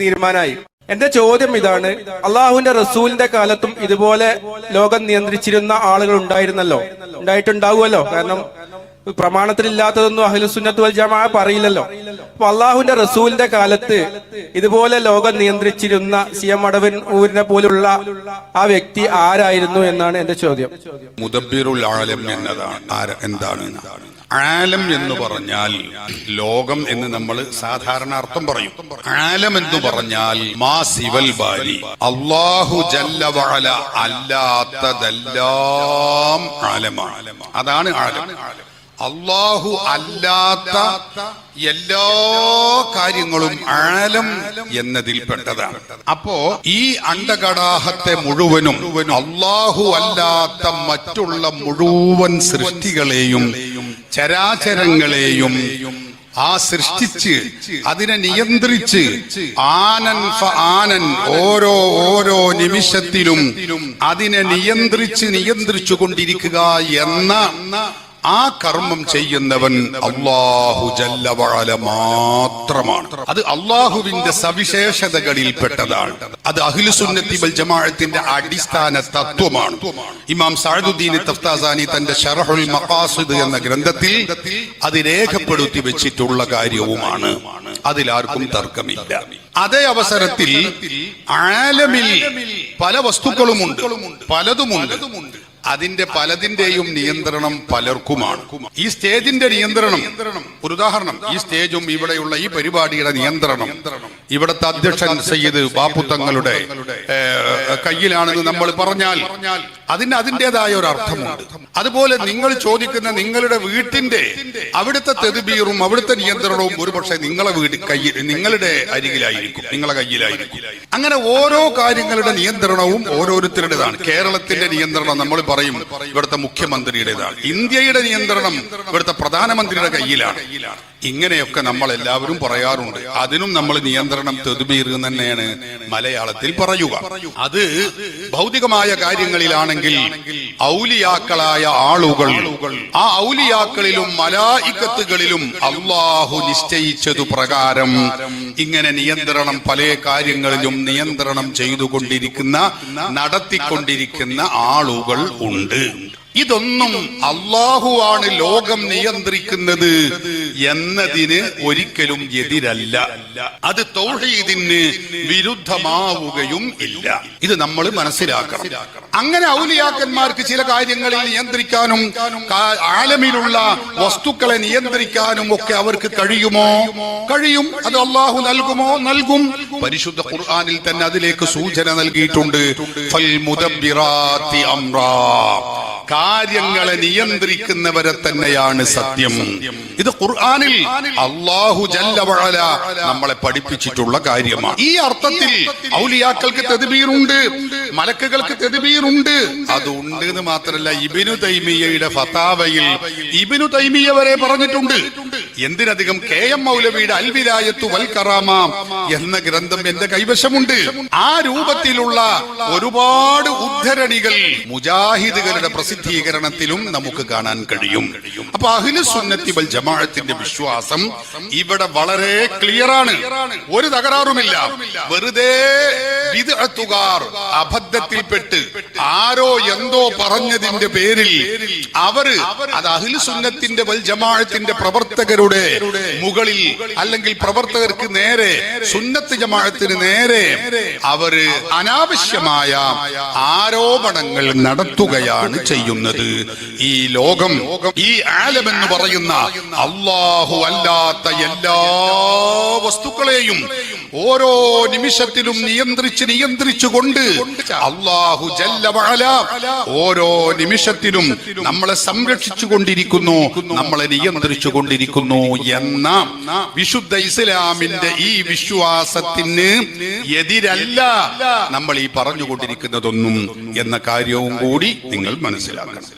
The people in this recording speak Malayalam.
തീരുമാനമായി. എന്റെ ചോദ്യം ഇതാണ് അള്ളാഹുവിന്റെ റസൂലിന്റെ കാലത്തും ഇതുപോലെ ലോകം നിയന്ത്രിച്ചിരുന്ന ആളുകൾ ഉണ്ടായിരുന്നല്ലോ? ഉണ്ടായിട്ടുണ്ടാവുമല്ലോ? കാരണം പ്രമാണത്തിലില്ലാത്തതൊന്നും അഖിലുസുന്നത്ത് വൽ ജമാ പറയില്ലല്ലോ. അപ്പൊ അള്ളാഹുവിന്റെ റസൂലിന്റെ കാലത്ത് ഇതുപോലെ ലോകം നിയന്ത്രിച്ചിരുന്ന സി എം അടവൻ ഊരിനെ പോലുള്ള ആ വ്യക്തി ആരായിരുന്നു എന്നാണ് എന്റെ ചോദ്യം. എന്താണ്? ആലം എന്ന് പറഞ്ഞാൽ ലോകം എന്ന് നമ്മൾ സാധാരണ അർത്ഥം പറയും. ആലം എന്ന് പറഞ്ഞാൽ മാ സിവൽ ബാരി. അള്ളാഹു ജല്ല വഅല അല്ലാത്തതെല്ലാം ആലമാണ്. അതാണ് ആലം. അള്ളാഹു അല്ലാത്ത എല്ലാ കാര്യങ്ങളും ആലം എന്നതിൽ പെട്ടതാണ് അപ്പോ ഈ അണ്ടകടാഹത്തെ മുഴുവനും അള്ളാഹു അല്ലാത്ത മറ്റുള്ള മുഴുവൻ സൃഷ്ടികളെയും ചരാചരങ്ങളെയും ആ സൃഷ്ടിച്ച് അതിനെ നിയന്ത്രിച്ച് ആനൻ ആനൻ ഓരോ ഓരോ നിമിഷത്തിലും അതിനെ നിയന്ത്രിച്ച് നിയന്ത്രിച്ചു കൊണ്ടിരിക്കുക എന്ന ആ കർമ്മം ചെയ്യുന്നവൻ അള്ളാഹു ജല്ലവഴല മാത്രമാണ്. അത് അള്ളാഹുവിന്റെ സവിശേഷതകളിൽ പെട്ടതാണ് അത് അഖിലുസുന്നത്തി വൽ ജമാഅത്തിന്റെ അടിസ്ഥാന തത്വമാണ്. ഇമാം സഅദുദ്ദീൻ തഫ്താസാനി തന്റെ ഷറഹുൽ മഖാസിദ് എന്ന ഗ്രന്ഥത്തിൽ അത് രേഖപ്പെടുത്തി വെച്ചിട്ടുള്ള കാര്യവുമാണ്. അതിലാർക്കും തർക്കമില്ല. അതേ അവസരത്തിൽ ആലമിൽ പല വസ്തുക്കളുമുണ്ട്. പലതുമുണ്ട്. അതിന്റെ പലതിന്റെയും നിയന്ത്രണം പലർക്കുമാണ്. ഈ സ്റ്റേജിന്റെ നിയന്ത്രണം ഒരു ഉദാഹരണം ഈ സ്റ്റേജും ഇവിടെയുള്ള ഈ പരിപാടിയുടെ നിയന്ത്രണം. ഇവിടുത്തെ അധ്യക്ഷൻ സയ്യിദ് ബാപ്പുത്തങ്ങളുടെ തങ്ങളുടെ കയ്യിലാണെന്ന് നമ്മൾ പറഞ്ഞാൽ അതിന് അതിന്റെതായ ഒരു അർത്ഥമുണ്ട്. അതുപോലെ നിങ്ങൾ ചോദിക്കുന്ന നിങ്ങളുടെ വീട്ടിന്റെ അവിടുത്തെ തെതുബീറും അവിടുത്തെ നിയന്ത്രണവും ഒരുപക്ഷെ നിങ്ങളെ വീട് കയ്യിൽ നിങ്ങളുടെ അരികിലായിരിക്കും. നിങ്ങളെ കയ്യിലായിരിക്കും. അങ്ങനെ ഓരോ കാര്യങ്ങളുടെ നിയന്ത്രണവും ഓരോരുത്തരുടേതാണ്. കേരളത്തിന്റെ നിയന്ത്രണം നമ്മൾ പറയും ഇവിടുത്തെ മുഖ്യമന്ത്രിയുടേതാണ്. ഇന്ത്യയുടെ നിയന്ത്രണം ഇവിടുത്തെ പ്രധാനമന്ത്രിയുടെ കയ്യിലാണ്. ഇങ്ങനെയൊക്കെ നമ്മൾ എല്ലാവരും പറയാറുണ്ട്. അതിനും നമ്മൾ നിയന്ത്രണം തെതുബീർ തന്നെയാണ് മലയാളത്തിൽ പറയുക. അത് ഭൗതികമായ കാര്യങ്ങളിലാണെങ്കിൽ ഔലിയാക്കളായ ആളുകൾ ആ ഔലിയാക്കളിലും മലായിക്കത്തുകളിലും അള്ളാഹു നിശ്ചയിച്ചതു പ്രകാരം ഇങ്ങനെ നിയന്ത്രണം പല കാര്യങ്ങളിലും നിയന്ത്രണം ചെയ്തുകൊണ്ടിരിക്കുന്ന നടത്തിക്കൊണ്ടിരിക്കുന്ന ആളുകൾ ഉണ്ട്. ഇതൊന്നും അള്ളാഹുവാണ് ലോകം നിയന്ത്രിക്കുന്നത് എന്നതിന് ഒരിക്കലും എതിരല്ല. അത് തൗഹീദിന് വിരുദ്ധമാവുകയും ഇല്ല. ഇത് നമ്മൾ മനസ്സിലാക്കണം. അങ്ങനെ ഔലിയാക്കന്മാർക്ക് ചില കാര്യങ്ങളിൽ നിയന്ത്രിക്കാനും ആലമിലുള്ള വസ്തുക്കളെ നിയന്ത്രിക്കാനും ഒക്കെ അവർക്ക് കഴിയുമോ? കഴിയും. അത് അള്ളാഹു നൽകുമോ? നൽകും. പരിശുദ്ധ ഖുർആാനിൽ തന്നെ അതിലേക്ക് സൂചന നൽകിയിട്ടുണ്ട്. ഫൽ മുദബ്ബിറാത്തി അംറാ. കാര്യങ്ങളെ നിയന്ത്രിക്കുന്നവരെ തന്നെയാണ് സത്യം. ഇത് ഖുർആാനിൽ അള്ളാഹു ജല്ലവഴല നമ്മളെ പഠിപ്പിച്ചിട്ടുള്ള കാര്യമാണ്. ഈ അർത്ഥത്തിൽ ഔലിയാക്കൾക്ക് തെതുബീറുണ്ട് മലക്കുകൾക്ക് തെതുബീറുണ്ട്. അത് ഉണ്ട് എന്ന് മാത്രമല്ല ഇബിനു തൈമിയയുടെ ഫതാവയിൽ ഇബിനു തൈമിയ വരെ പറഞ്ഞിട്ടുണ്ട്. എന്തിനധികം കെ എം മൗലവിയുടെ അൽവിലായത്തു വൽ എന്ന ഗ്രന്ഥം എന്റെ കൈവശമുണ്ട്. ആ രൂപത്തിലുള്ള ഒരുപാട് ഉദ്ധരണികൾ മുജാഹിദുകളുടെ പ്രസിദ്ധീകരണത്തിലും നമുക്ക് കാണാൻ കഴിയും. അപ്പൊ അഖില സുന്നത്തി വൽ ജമാഅത്തിന്റെ വിശ്വാസം ഇവിടെ വളരെ ക്ലിയർ ആണ് ഒരു തകരാറുമില്ല. വെറുതെ അബദ്ധത്തിൽപ്പെട്ട് ആരോ എന്തോ പറഞ്ഞതിന്റെ പേരിൽ അവർ അത് അഖില സുന്നത്തിന്റെ വൽ ജമാഅത്തിന്റെ പ്രവർത്തകരുടെ മുകളിൽ അല്ലെങ്കിൽ പ്രവർത്തകർക്ക് നേരെ സുന്നത്ത് ജമാഅത്തിന് നേരെ അവർ അനാവശ്യമായ ആരോപണങ്ങൾ നടത്തുകയാണ് ചെയ്യുന്നത്. ഈ ലോകം ഈ ആലമെന്ന് പറയുന്ന അള്ളാഹു അല്ലാത്ത എല്ലാ വസ്തുക്കളെയും ഓരോ നിമിഷത്തിലും നിയന്ത്രിച്ച് നിയന്ത്രിച്ചുകൊണ്ട് അള്ളാഹു ജല്ല ഓരോ നിമിഷത്തിലും നമ്മളെ സംരക്ഷിച്ചു കൊണ്ടിരിക്കുന്നു നമ്മളെ നിയന്ത്രിച്ചു കൊണ്ടിരിക്കുന്നു എന്ന വിശുദ്ധ ഇസ്ലാമിന്റെ ഈ വിശ്വാസത്തിന് എതിരല്ല നമ്മൾ ഈ പറഞ്ഞുകൊണ്ടിരിക്കുന്നതൊന്നും എന്ന കാര്യവും കൂടി നിങ്ങൾ മനസ്സിലാക്കണം.